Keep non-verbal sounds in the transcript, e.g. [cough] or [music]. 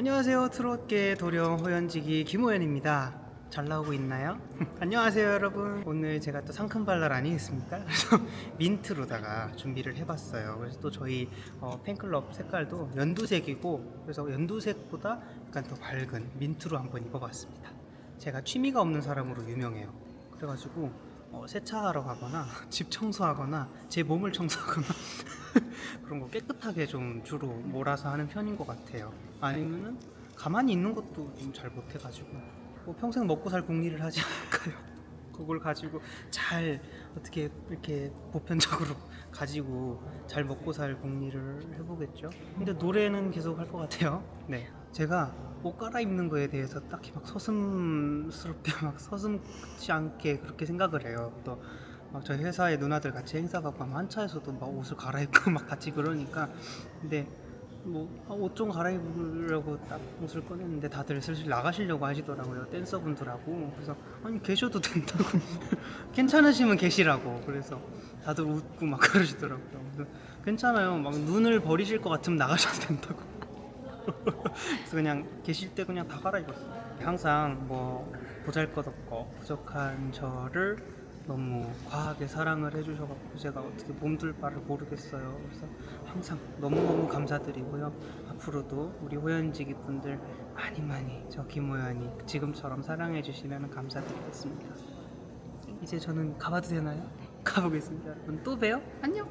안녕하세요. 트롯계 도령 호연지기 김호연입니다. 잘 나오고 있나요? [laughs] 안녕하세요 여러분. 오늘 제가 또 상큼발랄 아니겠습니까? [laughs] 그래서 민트로다가 준비를 해봤어요. 그래서 또 저희 어, 팬클럽 색깔도 연두색이고 그래서 연두색보다 약간 더 밝은 민트로 한번 입어봤습니다. 제가 취미가 없는 사람으로 유명해요. 그래가지고 어, 세차하러 가거나 [laughs] 집 청소하거나 제 몸을 청소하거나 그런 거 깨끗하게 좀 주로 몰아서 하는 편인 것 같아요. 아니면은 가만히 있는 것도 좀 잘 못해가지고 뭐 평생 먹고 살 궁리를 하지 [laughs] 않을까요? 그걸 가지고 잘 어떻게 이렇게 보편적으로 [laughs] 가지고 잘 먹고 살 궁리를 해보겠죠. 근데 노래는 계속 할 것 같아요. 네, 제가 옷 갈아입는 거에 대해서 딱히 막 서슴스럽게 [laughs] 막 서슴지 않게 그렇게 생각을 해요. 또 막 저희 회사의 누나들 같이 행사 가고 하면 한차에서도 막 옷을 갈아입고 [laughs] 막 같이 그러니까 근데 뭐옷 좀 갈아입으려고 딱 옷을 꺼냈는데 다들 슬슬 나가시려고 하시더라고요 댄서분들하고. 그래서 아니 계셔도 된다고. [laughs] 괜찮으시면 계시라고. 그래서 다들 웃고 막 그러시더라고요. 괜찮아요. 막 눈을 버리실 것 같으면 나가셔도 된다고. [laughs] 그래서 그냥 계실 때 그냥 다 갈아입었어요. 항상 뭐 보잘것없고 부족한 저를 너무 과하게 사랑을 해주셔갖고 제가 어떻게 몸둘 바를 모르겠어요. 그래서 항상 너무너무 감사드리고요. 앞으로도 우리 호연지기 분들 많이 많이 저 김호연이 지금처럼 사랑해주시면 감사드리겠습니다. 이제 저는 가봐도 되나요? 가보겠습니다. 여러분 또 봬요. 안녕.